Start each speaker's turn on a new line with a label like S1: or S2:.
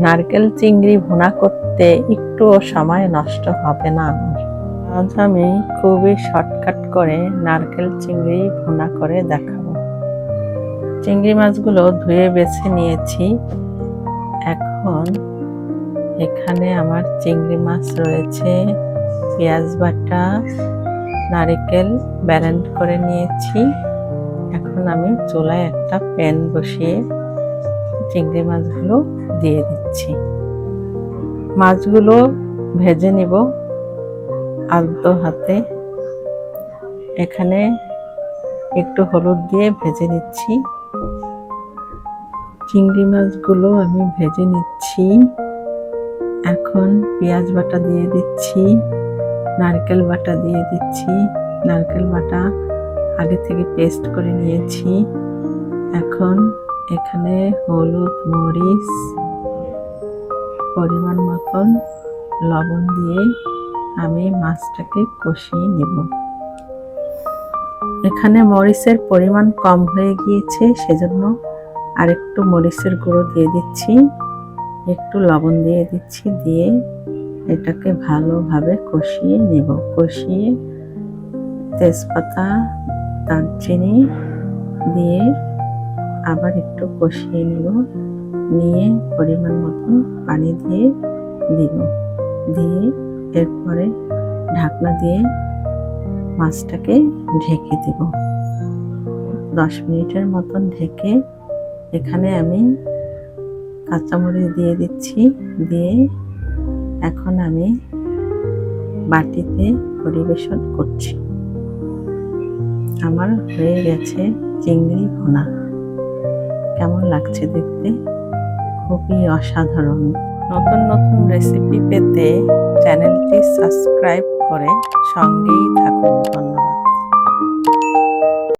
S1: নারকেল চিংড়ি ভুনা করতে একটুও সময় নষ্ট হবে না আজ আমি খুবই শর্টকাট করে নারকেল চিংড়ি ভুনা করে দেখাবো। চিংড়ি মাছগুলো ধুয়ে বেছে নিয়েছি। এখন এখানে আমার চিংড়ি মাছ রয়েছে। পেঁয়াজ বাটা, নারকেল ব্যালেন্ড করে নিয়েছি। এখন আমি চুলায় একটা প্যান বসিয়ে চিংড়ি মাছগুলো দিয়ে দিচ্ছি। মাছগুলো ভেজে নিব আলতো হাতে। এখানে একটু হলুদ দিয়ে ভেজে নিচ্ছি। চিংড়ি মাছগুলো আমি ভেজে নিচ্ছি। এখন পেঁয়াজ বাটা দিয়ে দিচ্ছি, নারকেল বাটা দিয়ে দিচ্ছি। নারকেল বাটা আগে থেকে পেস্ট করে নিয়েছি। এখন এখানে হলুদ, মরিচ পরিমাণ মতন লবণ দিয়ে আমি মাছটাকে কষিয়ে নেব। এখানে মরিচের পরিমাণ কম হয়ে গিয়েছে, সেজন্য আরেকটু মরিচের গুঁড়ো দিয়ে দিচ্ছি। একটু লবণ দিয়ে দিচ্ছি, দিয়ে এটাকে ভালোভাবে কষিয়ে নেব। কষিয়ে তেজপাতা, দারচিনি দিয়ে আবার একটু কষিয়ে নিব। নিয়ে পরিমাণ মতন পানি দিয়ে দিব। দিয়ে এরপরে ঢাকনা দিয়ে মাছটাকে ঢেকে দেব। দশ মিনিটের মতন ঢেকে এখানে আমি কাঁচামরিচ দিয়ে দিচ্ছি। দিয়ে এখন আমি বাটিতে পরিবেশন করছি। আমার হয়ে গেছে চিংড়ি ভুনা। কেমন লাগছে দেখতে? খুবই অসাধারণ। নতুন নতুন রেসিপি পেতে চ্যানেলটি সাবস্ক্রাইব করে সঙ্গেই থাকুন। বন্ধুরা